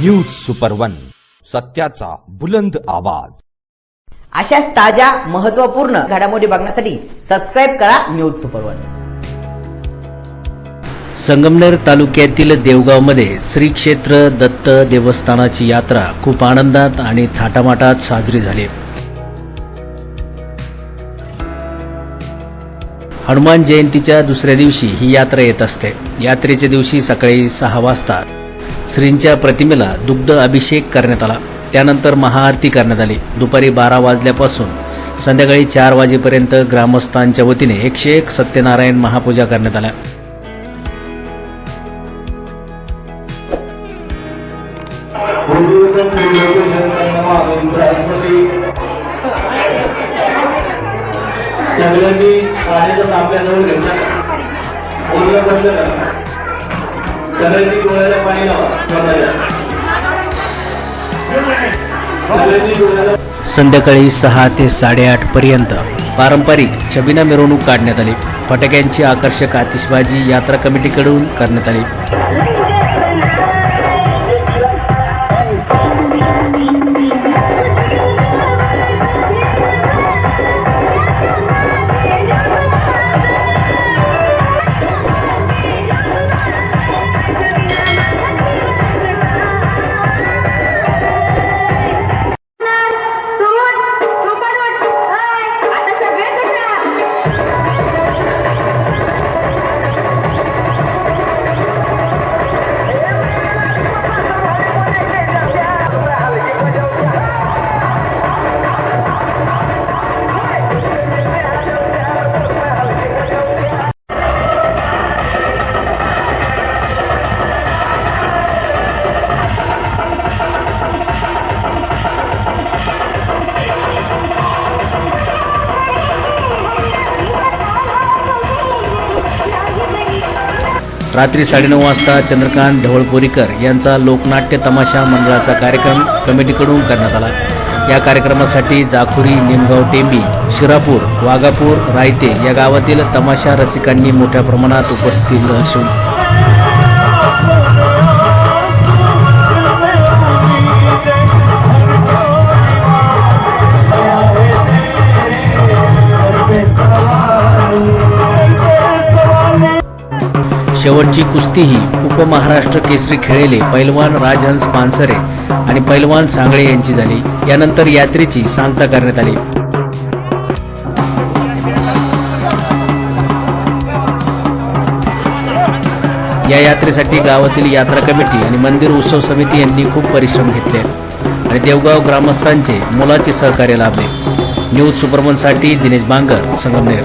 News super one सत्याचा बुलंद आवाज. अशाच ताज्या महत्त्वपूर्ण घडामोडी बघण्यासाठी सबस्क्राईब करा न्यूज सुपर वन संगमनेर तालुक्यातील देवगावमध्ये श्री क्षेत्र दत्त देवस्थानाची यात्रा खूप आनंदात आणि थाटामाटात साजरी झाली. हनुमान जयंतीच्या दुसऱ्या दिवशी ही यात्रा येत असते. यात्रेच्या दिवशी सकाळी सहा वाजता श्रींच्या प्रतिमेला दुग्ध अभिषेक करण्यात आला. त्यानंतर महाआरती करण्यात आली. दुपारी बारा वाजल्यापासून संध्याकाळी चार वाजेपर्यंत ग्रामस्थांच्या वतीने एकशे एक सत्यनारायण महापूजा करण्यात आल्या. पाणी लावा. संध्याकाळी सहा ते साडेआठ पर्यंत पारंपरिक छबिना मिरवणूक काढण्यात आली. फटाक्यांची आकर्षक आतिषबाजी यात्रा कमिटीकडून करण्यात आली. रात्री साडेनऊ वाजता चंद्रकांत ढवळपुरीकर यांचा लोकनाट्य तमाशा मंडळाचा कार्यक्रम कमिटीकडून करण्यात आला. या कार्यक्रमासाठी जाखुरी निमगाव टेंबी शिरापूर वाघापूर रायते या गावातील तमाशा रसिकांनी मोठ्या प्रमाणात उपस्थित असून शेवटची कुस्ती ही उपमहाराष्ट्र केसरी खेळेले पैलवान राजहंस पानसरे आणि पैलवान सांगळे यांची झाली. यानंतर यात्रेची सांगता करण्यात आली. या यात्रेसाठी गावातील यात्रा कमिटी आणि मंदिर उत्सव समिती यांनी खूप परिश्रम घेतले आणि देवगाव ग्रामस्थांचे मोलाचे सहकार्य लाभले. न्यूज सुपरमनसाठी दिनेश बांगर संगमनेर.